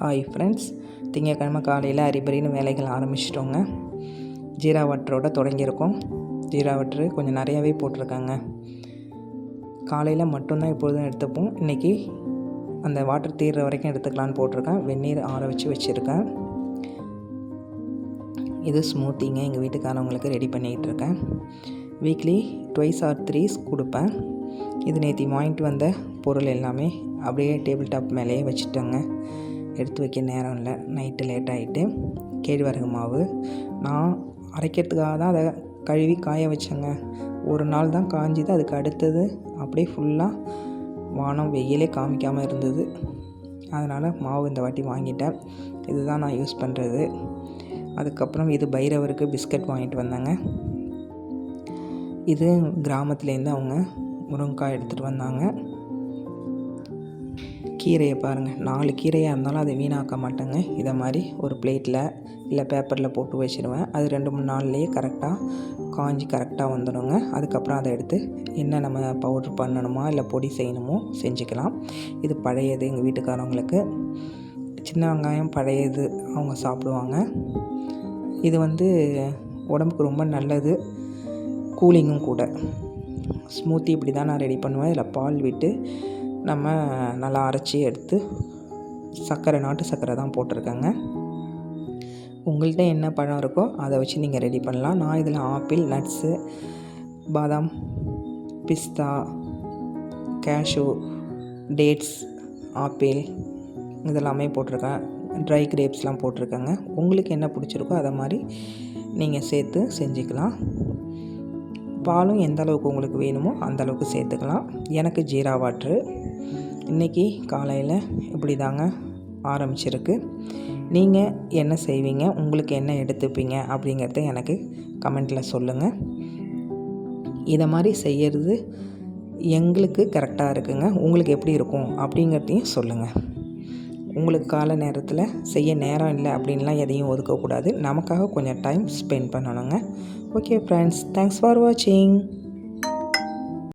Hi friends திங்கக்கிழமை காலையில் அரிபரின்னு வேலைகள் ஆரம்பிச்சிட்டோங்க. ஜீரா வாட்டரோட தொடங்கியிருக்கோம். ஜீரா வாட்டரு கொஞ்சம் நிறையாவே போட்டிருக்காங்க. காலையில் மட்டும்தான் எப்பொழுதும் எடுத்துப்போம். இன்றைக்கி அந்த வாட்டர் தீர்ற வரைக்கும் எடுத்துக்கலான்னு போட்டிருக்கேன். வெந்நீர் ஆற வச்சு வச்சுருக்கேன். இது ஸ்மூத்திங்க. எங்கள் வீட்டுக்காரவங்களுக்கு ரெடி பண்ணிக்கிட்டு இருக்கேன் வீக்லி ட்வைஸ் ஆர் த்ரீஸ் கொடுப்பேன். இது நேற்று வாங்கிட்டு வந்த பொருள் எல்லாமே அப்படியே டேபிள் டாப் மேலேயே வச்சுட்டேங்க. எடுத்து வைக்க நேரம் இல்லை. நைட்டு லேட் ஆகிட்டு கேழ்வரகு மாவு. நான் அரைக்கிறதுக்காக தான் அதை கழுவி காய வச்சேங்க. ஒரு நாள் தான் காஞ்சிது அதுக்கு அடுத்தது அப்படியே ஃபுல்லாக வானம் வெயிலே காமிக்காமல் இருந்தது. அதனால் மாவு இந்த வாட்டி வாங்கிட்டேன். இதுதான் நான் யூஸ் பண்ணுறது அதுக்கப்புறம் இது பைரவருக்கு பிஸ்கட் வாங்கிட்டு வந்தேங்க. இது கிராமத்துலேருந்து அவங்க முருங்கைக்காய் எடுத்துகிட்டு வந்தாங்க. கீரையை பாருங்கள் நாலு கீரையாக இருந்தாலும் அதை வீணாக்க மாட்டேங்க. இதை மாதிரி ஒரு பிளேட்டில் இல்லை பேப்பரில் போட்டு வச்சுருவேன். அது ரெண்டு மூணு நாள்லேயே கரெக்டாக காஞ்சி கரெக்டாக வந்துடுங்க. அதுக்கப்புறம் அதை எடுத்து என்ன நம்ம பவுட்ரு பண்ணணுமா இல்லை பொடி செய்யணுமோ செஞ்சுக்கலாம். இது பழையது எங்கள் வீட்டுக்காரவங்களுக்கு. சின்ன வெங்காயம் பழையது அவங்க சாப்பிடுவாங்க. இது வந்து உடம்புக்கு ரொம்ப நல்லது. கூலிங்கும் கூட. ஸ்மூத்தி இப்படி தான் நான் ரெடி பண்ணுவேன். இதில் பால் விட்டு நம்ம நல்லா அரைச்சி எடுத்து சர்க்கரை நாட்டு சர்க்கரை தான் போட்டிருக்கேங்க. உங்கள்கிட்ட என்ன பழம் இருக்கோ அதை வச்சு நீங்கள் ரெடி பண்ணலாம். நான் இதில் ஆப்பிள் நட்ஸு பாதாம் பிஸ்தா கேஷு டேட்ஸ் ஆப்பிள் இதெல்லாமே போட்டிருக்கேன். ட்ரை கிரேப்ஸ்லாம் போட்டிருக்கேங்க. உங்களுக்கு என்ன பிடிச்சிருக்கோ அதை மாதிரி நீங்கள் சேர்த்து செஞ்சுக்கலாம். பாலும் எந்த அளவுக்கு உங்களுக்கு வேணுமோ அந்த அளவுக்கு சேர்த்துக்கலாம். எனக்கு ஜீரா வாட்ரு. இன்றைக்கி காலையில் இப்படி தாங்க ஆரம்பிச்சிருக்கு. நீங்கள் என்ன செய்வீங்க? உங்களுக்கு என்ன எடுத்துப்பீங்க? அப்படிங்கிறத எனக்கு கமெண்ட்டில் சொல்லுங்கள் இதை மாதிரி செய்கிறது எங்களுக்கு கரெக்டாக இருக்குங்க. உங்களுக்கு எப்படி இருக்கும் அப்படிங்கிறதையும் சொல்லுங்கள் உங்களுக்கு கால நேரத்தில் செய்ய நேரம் இல்லை அப்படின்லாம் எதையும் ஒதுக்கக்கூடாது. நமக்காக கொஞ்சம் டைம் ஸ்பெண்ட் பண்ணணுங்க. ஓகே ஃப்ரெண்ட்ஸ் தேங்க்ஸ் ஃபார் வாட்சிங்